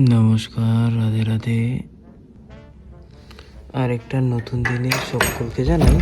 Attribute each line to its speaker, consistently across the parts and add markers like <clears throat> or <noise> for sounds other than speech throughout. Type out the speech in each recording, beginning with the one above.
Speaker 1: নমস্কার, রাধে রাধে। আরেকটা নতুন দিনে সকলকে জানাই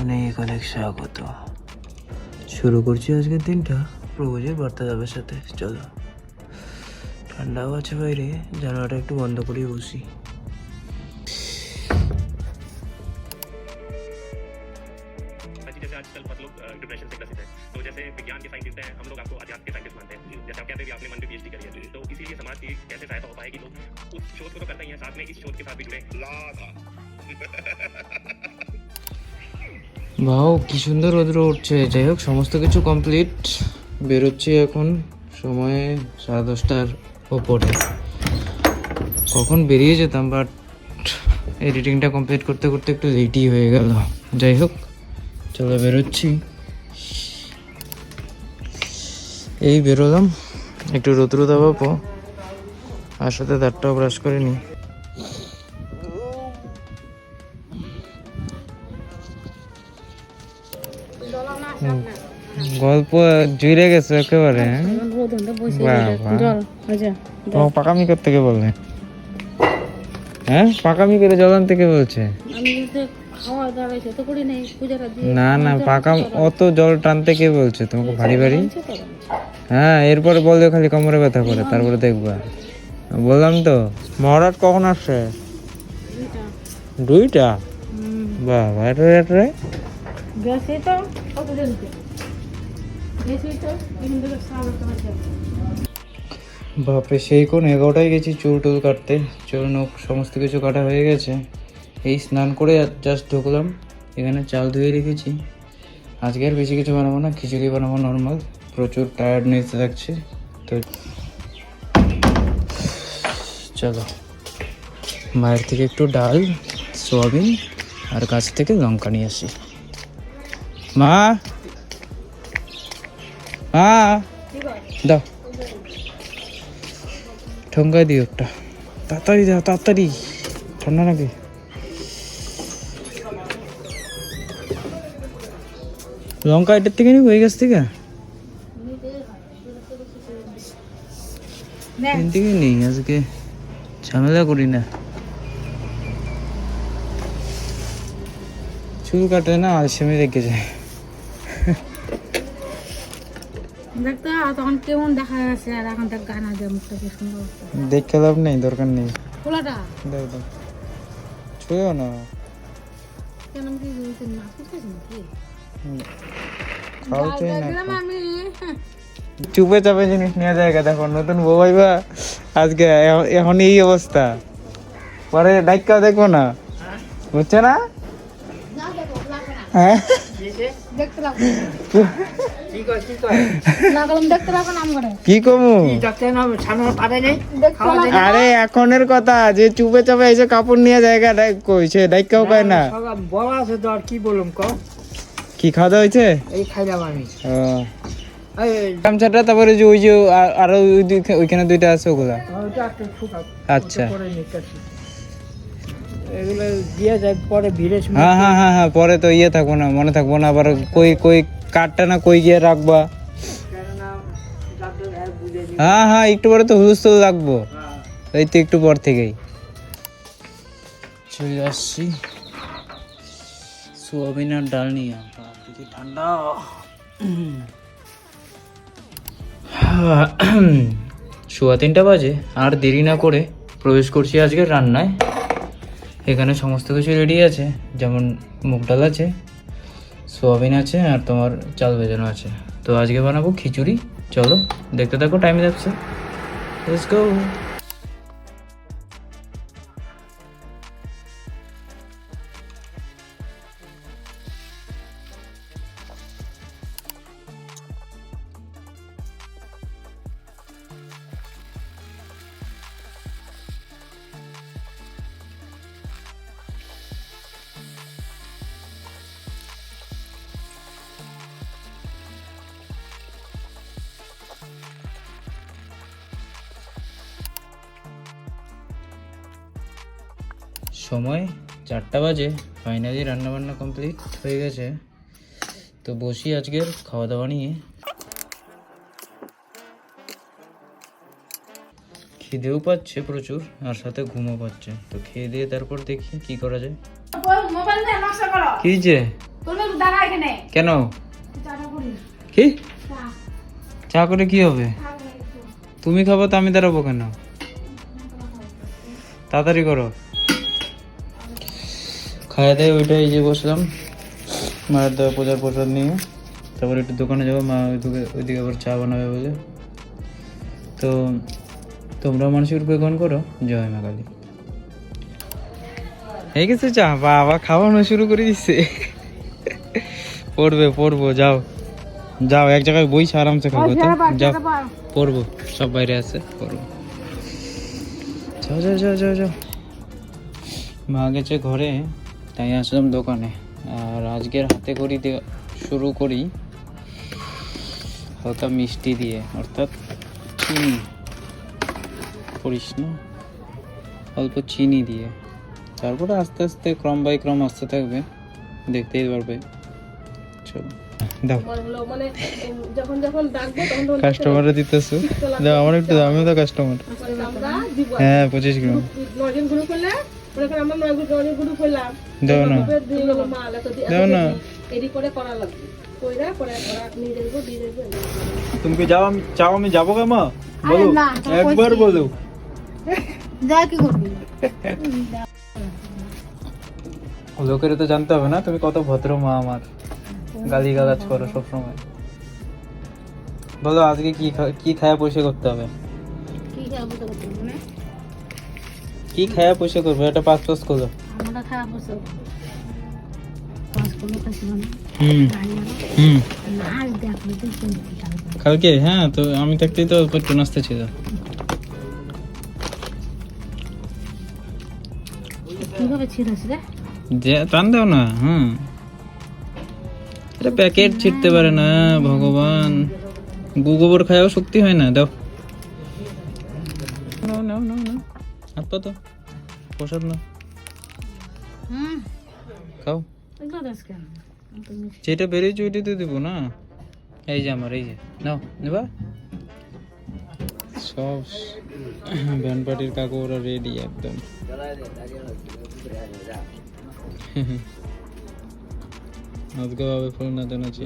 Speaker 1: অনেক অনেক স্বাগত। শুরু করছি আজকের দিনটা। প্রভুজের বার্তা যাবে সাথে, চলো। ঠান্ডাও আছে বাইরে, জানালাটা একটু বন্ধ করিয়ে বসি।
Speaker 2: की कैसे सहायता हो पाएगी लोग उस शोध को तो करते ही हैं साथ में इस शोध के साथ भी जुड़े लागा
Speaker 1: বাও কি সুন্দর রোদ্র উঠছে যাই হোক সমস্ত কিছু কমপ্লিট বেরোচ্ছি এখন সময় সাড়ে দশটার ওপরে কখন বেরিয়ে যেতাম বাট এডিটিংটা কমপ্লিট করতে করতে একটু লেটই হয়ে গেল যাই হোক চলো বেরোচ্ছি এই বেরোলাম একটু রোদ্র দাবাবো আর সাথে দাঁতটাও ব্রাশ করে নিই গল্প জুড়ে গেছে একেবারে হ্যাঁ? পাকামি করতে কে বললে। হ্যাঁ? পাকামি করে জলান থেকে বলছে।
Speaker 3: আমি যদি খাওয়া দাওয়া তো করি নাই পূজাটা দিয়ে
Speaker 1: না না পাকা অত জল টানতে কে বলছে তোমাকে ভারী ভারী। হ্যাঁ এরপরে বলবে খালি কোমরে ব্যথা করে তারপরে দেখবা। বললাম তো। মহারাজ কখন আসছে?
Speaker 3: দুইটা।
Speaker 1: বাবা এটা
Speaker 3: গেছে তো কত গেছে তো পাঁচটা
Speaker 1: বাপরে সেই কোন এগারোটায় গেছি চুল টুল কাটতে। চুল নখ সমস্ত কিছু কাটা হয়ে গেছে। এই স্নান করে জাস্ট ঢুকলাম। এখানে চাল ধুয়ে রেখেছি। আজকে আর বেশি কিছু বানাবো না খিচুড়ি বানাবো নর্মাল প্রচুর টায়ার্ডনেস লাগছে। তো চলো। মায়ের থেকে একটু ডাল সোয়াবিন আর গাছ থেকে লঙ্কা নিয়ে আসি। মা! মা! দাও। ঠঙ্গাই দিও একটা। তাড়াতাড়ি দাও তাড়াতাড়ি। ঠান্ডা নাকি লঙ্কা এটার থেকে নিবো এই গাছ থেকে? এখান থেকে নেই আজকে। ঝামেলা করি না। চুল কাটে না আলসেমি রেখে যায়।
Speaker 3: দেখতে তখন কেমন দেখা যাচ্ছে আর এখন তার গানা দিয়ে মুখটা কি সুন্দর
Speaker 1: দেখতে লাভ নেই দরকার নেই।
Speaker 3: খোলাটা?
Speaker 1: ছুঁয়েও না।
Speaker 3: কেন আমি কি না আমি।
Speaker 1: চুপে চাপে জিনিস নেওয়া জায়গা দেখো নতুন বউ ভাইবা আজকে এখন এই অবস্থা। পরে ডাইকা দেখব না। বুঝছে না? হ্যাঁ? কি কমু? আরে এখনের কথা যে চুপে চাপে এসে কাপড় নিয়ে জায়গা কইছে ডাইকাও কয় না।
Speaker 4: বড় আছে কি বলুম ক
Speaker 1: কি খাওয়া দাওয়া হয়েছে?
Speaker 4: এই খাইলাম আমি।
Speaker 1: ও।
Speaker 4: এই
Speaker 1: গামছাটা তারপরে যে ওই যে আরও ওই ওইখানে দুইটা আছে ওগুলা? আচ্ছা।
Speaker 4: পরে এগুলো দিয়ে যায় পরে ভিড়ে
Speaker 1: হ্যাঁ হ্যাঁ হ্যাঁ হ্যাঁ পরে তো ইয়ে থাকব না মনে থাকব না আবার কই কই কাঠটা না কই গিয়ে রাখবা?
Speaker 4: হ্যাঁ
Speaker 1: হ্যাঁ হ্যাঁ একটু পরে তো হুলস্থুল লাগবো। এই তো একটু পর থেকেই। চলে আসছি। সোয়াবিন আর ডাল নিয়ে। ঠান্ডা। <clears throat> সোয়া তিনটা বাজে, আর দেরি না করে প্রবেশ করছি আজকে রান্নায়। এখানে সমস্ত কিছু রেডি আছে, যেমন মুগ ডাল আছে, সোয়াবিন আছে, আর তোমার চাল ভেজানো আছে। তো আজকে বানাবো খিচুড়ি। চলো, দেখতে থাকো টাইম যাচ্ছে সময় চারটা বাজে ফাইনালি রান্নাবান্না কমপ্লিট হয়ে গেছে। তো বসি আজকের খাওয়া দাওয়া নিয়ে। খিদেও পাচ্ছে প্রচুর আর সাথে ঘুমও পাচ্ছে। তো খেয়ে দিয়ে তারপর দেখি কি করা যায়। কি যে? কেন? কি?
Speaker 3: চা।
Speaker 1: চা করে কি হবে? তুমি খাব তো আমি দাঁড়াবো কেন? তাড়াতাড়ি করো। খাওয়া দাওয়া ওইটাই যে বসলাম মায়ের দেওয়া পূজার প্রসাদ নিয়ে। তারপর একটু দোকানে যাব মা ওইদিকে ওইদিকে আবার চা বানাবে বলে। তো তোমরা মানুষের রূপে গ্রহণ করো। জয় মা কালী। হয়ে গেছে চা বাবা খাওয়ানো শুরু করে দিচ্ছে পড়বে পড়ব যাও। যাও এক জায়গায় বইছে আরামসে খাব তো। যাও পড়ব সব বাইরে আছে পড়ব। যাও যাও যাও যাও যাও। মা গেছে ঘরে। তাই আসলাম দোকানে। আর আজকের হাতে করি শুরু করি হালকা মিষ্টি দিয়ে অর্থাৎ চিনি করিস না অল্প চিনি দিয়ে। তারপরে আস্তে আস্তে ক্রম বাই ক্রম আসতে থাকবে দেখতেই পারবে। চলো। দাও।
Speaker 3: যখন যখন ডাকবো তখন তখন
Speaker 1: দিতেছো। দাও আমার একটু দাও আমিও তো কাস্টমার হ্যাঁ পঁচিশ গ্রাম।
Speaker 3: নজন করলে মনে
Speaker 1: দাও না। দাও না। তুমি কি যাও আমি চাও আমি যাব কে মা?
Speaker 3: তো
Speaker 1: একবার বলো।
Speaker 3: যা
Speaker 1: লোকের তো জানতে হবে না তুমি কত ভদ্র মা আমার। গালি গালাজ করো সবসময়। বলো আজকে কি খা- কি খায়া পয়সা করতে হবে?
Speaker 3: কি খাব তো করব না
Speaker 1: কি খায়া পয়সা করব? এটা পাঁচ পাঁচ করো
Speaker 3: আমরা না শুনবি
Speaker 1: কালকে। হ্যাঁ তো আমি থাকতেই তো একটু নাস্তা ছিল। টান দাও না এটা প্যাকেট ছিটতে পারে না ভগবান। গু গোবর খায়াও শক্তি হয় না দাও। নাও নাও হাত পা তো প্রসাদ না
Speaker 3: হুম
Speaker 1: খাও
Speaker 3: এগুলো কেন
Speaker 1: যেটা বেরিয়েছে ওইটা তো দেবো না এই যে আমার এই যে নাও নেবা সব ব্যান্ড পার্টির কাকু ওরা রেডি একদম আজকে ভাবে ফুল নাচানো আছে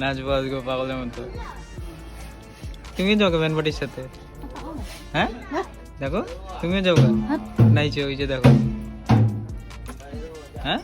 Speaker 1: নাচবো আজকে পাগলের মতো তুমি যাও ব্যান্ড পার্টির সাথে। হ্যাঁ? দেখো তুমিও যাও? নাইছে ওই যে দেখো। হ্যাঁ?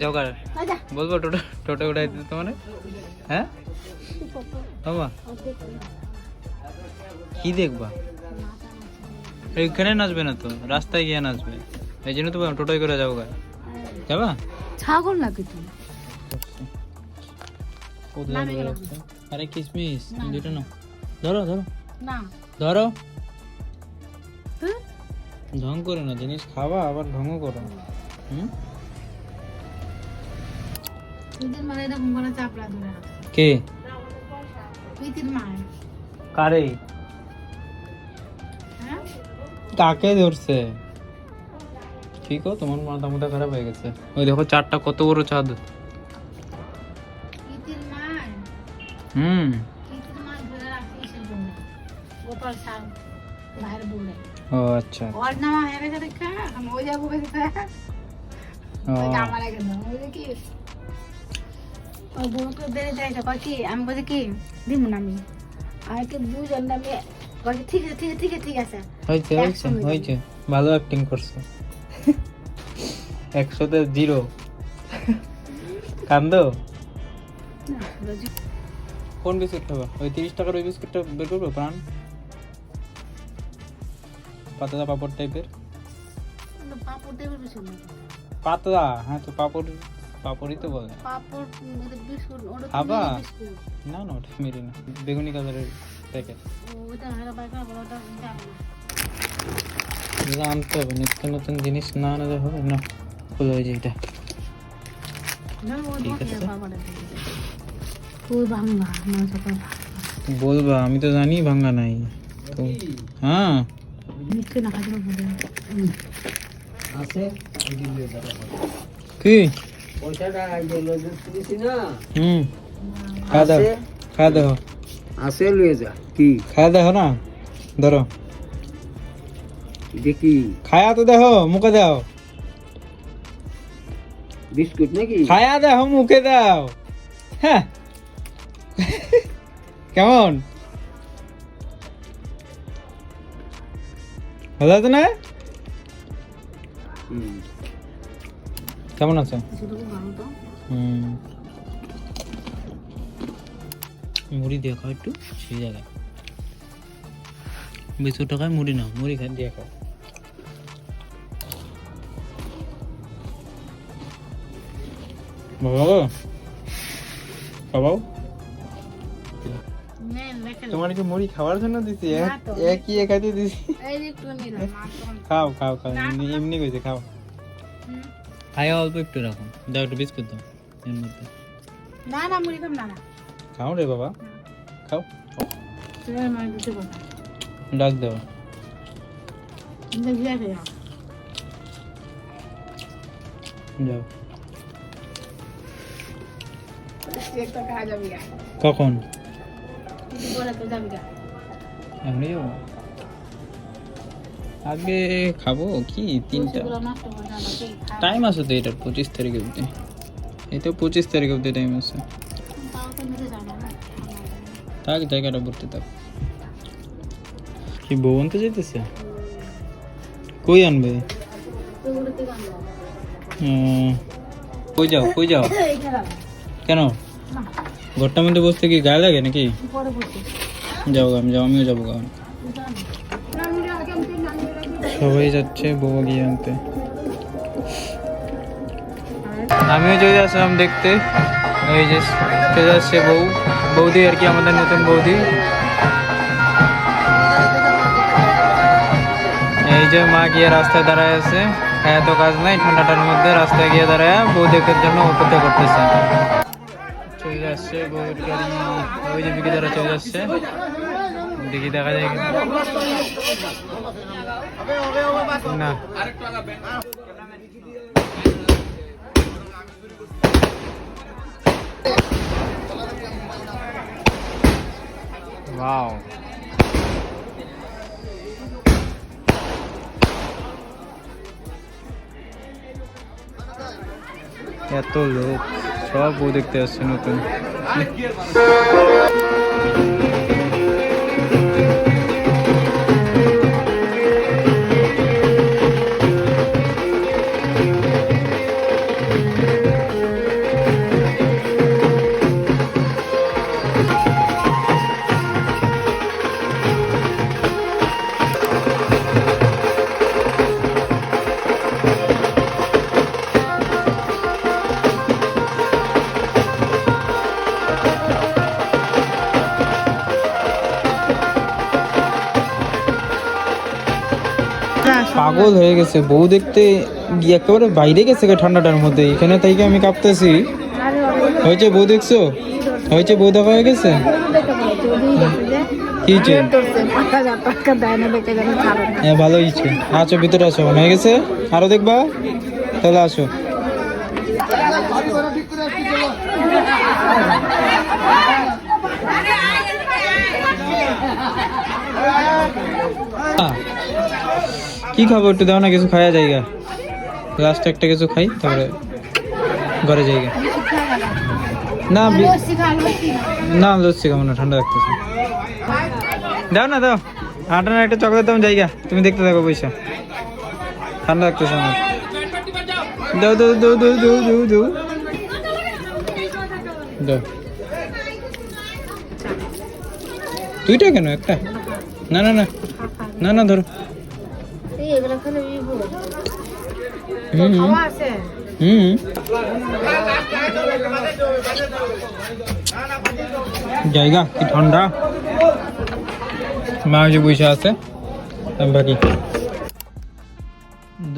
Speaker 1: যাও কার? বলব টোটো টোটো উঠাই দিতে তোমার। হ্যাঁ? বাবা। কি দেখবা? এইখানে নাচবে না তো রাস্তায় গিয়ে নাচবে। এই জন্য তো টোটোয় করে যাব গা যাবা?
Speaker 3: ছাগল নাকি
Speaker 1: রাখছো? আরে কিসমিস দুটো না ধরো ধরো
Speaker 3: না।
Speaker 1: ধরো ঢং করে না জিনিস খাবা আবার ঢংও করো হুম? কে কারে কাকে ধরছে ঠিক ও তোমার মাথা মাথা খারাপ হয়ে গেছে ওই দেখো চারটা কত বড় চাঁদ
Speaker 3: বলে
Speaker 1: ও আচ্ছা।
Speaker 3: ওর নাম হয়ে গেছে দেখা আমি ওই যাব গেছে আমার আগে না ওই কি ও। বউকে বেড়ে যায় কয় কি আমি বলছি কি দিব না আমি আর কি না আমি বলছি ঠিক আছে ঠিক আছে ঠিক আছে ঠিক আছে
Speaker 1: হয়েছে হয়েছে হয়েছে ভালো অ্যাক্টিং করছ। একশোতে জিরো কান্দো?
Speaker 3: না,
Speaker 1: কোন বিস্কুট খাবা? ওই তিরিশ টাকার ওই বিস্কুটটা বের করব প্রাণ? পাতলা পাপড় টাইপের
Speaker 3: পাপড়
Speaker 1: পাতলা হ্যাঁ তো পাপড় পাপড়ই তো বলে।
Speaker 3: পাপড় বিস্কুট ওটা
Speaker 1: খাবা? না না ওটা মেরি না। বেগুনি কালারের প্যাকেট
Speaker 3: ওটা বাইকা
Speaker 1: আনতে হবে নিত্য নতুন জিনিস না আনলে হবে না। খুলে হয়ে যায় এটা। ঠিক আছে।
Speaker 3: ভাঙা
Speaker 1: বলবা আমি তো জানি ভাঙ্গা নাই। তো হ্যাঁ।
Speaker 3: মিথ্যে না বলে।
Speaker 4: আছে?
Speaker 1: কি?
Speaker 4: পয়সাটা যে না?
Speaker 1: হুম
Speaker 4: আছে? লয়ে কি?
Speaker 1: দাও না ধরো।
Speaker 4: দেখি।
Speaker 1: খায়া তো দেখো মুখে দাও।
Speaker 4: বিস্কুট নাকি?
Speaker 1: খায়া দেখো মুখে দাও। হ্যাঁ। কেমন? ভালো আছে না?
Speaker 4: হুম।
Speaker 1: কেমন আছো?
Speaker 3: শুধু ভালো তো।
Speaker 1: হুম। মুড়ি দিয়ে খাও একটু সেই জায়গায়। বেশি টাকায় মুড়ি নাও মুড়ি খাই দিয়ে খাও। বাবা বাবা। তোমার কি মুড়ি খাওয়ার জন্য দিছি? একই একাতে দিছি। <laughs> খাও খাও খাও এমনি এমনি কইছে খাও। খাই অল্প একটু রাখো। দাও একটু বিস্কুট দাও এর মধ্যে।
Speaker 3: না না মুড়ি খাম না
Speaker 1: খাও রে বাবা। খাও। ডাক দাও।
Speaker 3: যাও।
Speaker 1: কখন? আমরাও আগে খাব কি তিনটা? টাইম আছে তো এটার পঁচিশ তারিখ অবধি। এটা পঁচিশ তারিখ অবধি টাইম আছে। থাক জায়গাটা ভর্তি থাক। কি বউ তো যেতেছে কই আনবে? কই যাও কই যাও? কেন? ঘরটার মধ্যে বসতে কি গায়ে লাগে নাকি? গা, আমি যাও আমিও যাব গা। সবাই যাচ্ছে বউ গিয়ে আনতে। আমিও চলে আসলাম দেখতে। এই যে চলে আসছে বউ। বৌদি আর কি আমাদের নতুন বৌদি। এই যে মা গিয়ে রাস্তায় দাঁড়ায় আছে। এত কাজ নাই ঠান্ডাটার মধ্যে রাস্তায় গিয়ে দাঁড়ায় বউ দেখার জন্য অপেক্ষা করতেছে। আসছে বউর গাড়ি ওই যে বিকে দ্বারা চলে আসছে দেখি দেখা যায় না। ওয়াও এত লোক, সব বউ দেখতে আসছে নতুন। আর কি পাগল হয়ে গেছে। বউ দেখতে গিয়ে একেবারে বাইরে গেছে ঠান্ডাটার মধ্যে। এখানে থেকে আমি কাঁপতেছি? হয়েছে বউ দেখছ? হয়েছে বউ দেখা হয়ে গেছে। হ্যাঁ ভালো আছো ভিতরে আছো হয়ে গেছে? আরও দেখবা? তাহলে আসো। আহ, কি খাব একটু দাও না, কিছু খাওয়া জায়গা লাস্ট একটা কিছু খাই, তারপরে ঘরে জায়গা না। না, লস্যি খাব না, ঠান্ডা লাগতেছে। দাও না, দাও। আটা না, একটা চকলেট দাম জায়গা তুমি দেখতে থাকো পয়সা। ঠান্ডা লাগতেছে আমার। দাও দাও দাও দাও দাও দাও দাও। দাও। দুইটা কেন, একটা? না না না। না না, ধরো।
Speaker 3: খাওয়া আছে?
Speaker 1: হুম। জায়গা কি ঠান্ডা। মা যে বসে আছে। আমি বাকি।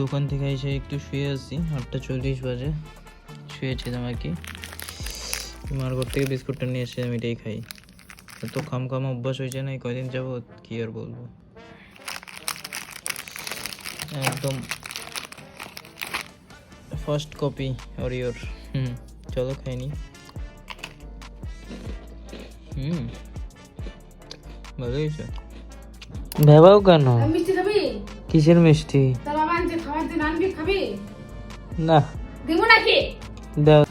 Speaker 1: দোকান থেকে এসে একটু শুয়ে আছি। আটটা চল্লিশ বাজে। শুয়েছিলাম আর কি। মার ঘর থেকে বিস্কুটটা নিয়ে এসে আমি এটাই খাই। এত খাম খাম অভ্যাস হয়েছে না এই কয়দিন যাবত কি আর বলব। একদম first copy or your hmm চলো খাইনি হুম ভালো হয়েছে ভেবাও কেন
Speaker 3: মিষ্টি খাবি
Speaker 1: কিসের মিষ্টি
Speaker 3: তাহলে আমার যে খাবার দিন আনবি খাবি
Speaker 1: না
Speaker 3: দিব নাকি
Speaker 1: দাও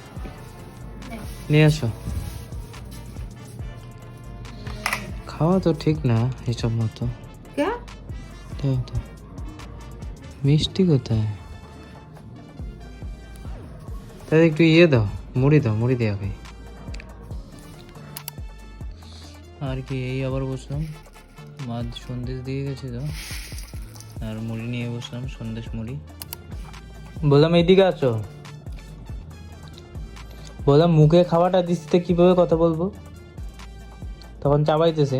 Speaker 1: নিয়ে আসো খাওয়া তো ঠিক না হিসাব মতো
Speaker 3: কে
Speaker 1: দাও তো মিষ্টি কোথায় তাহলে একটু ইয়ে দাও মুড়ি দাও মুড়ি দেওয়া ভাই আর কি এই আবার বসলাম। মা সন্দেশ দিয়ে গেছে তো। আর মুড়ি নিয়ে বসলাম সন্দেশ মুড়ি। বললাম এইদিকে আছো? বললাম মুখে খাওয়াটা দিতে কীভাবে কথা বলব? তখন চাবাইতেছে।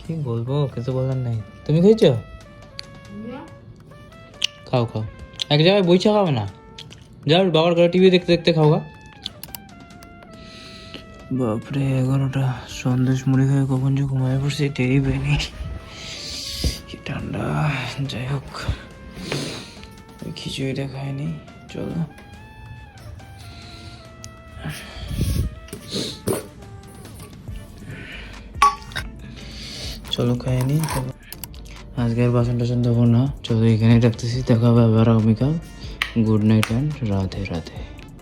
Speaker 1: কি বলব কিছু বলার নাই। তুমি খেয়েছো খাও খাও। এক জায়গায় বইছা খাবে না। যাও, বাবার ঘরে টিভি দেখতে দেখতে খাও গা বাপরে, এগারোটা। সন্দেশ মুড়ি খেয়ে কখন যে ঘুমায় পড়ছি টেরি পাইনি কি ঠান্ডা। যাই হোক খিচুড়িটা খাইনি। চলো। চলো খাই নি। আজকে আর বাসন টাসন দেবো না। চলো এখানেই রাখতেছি দেখা হবে আবার আগামীকাল। Good night and Radhe Radhe.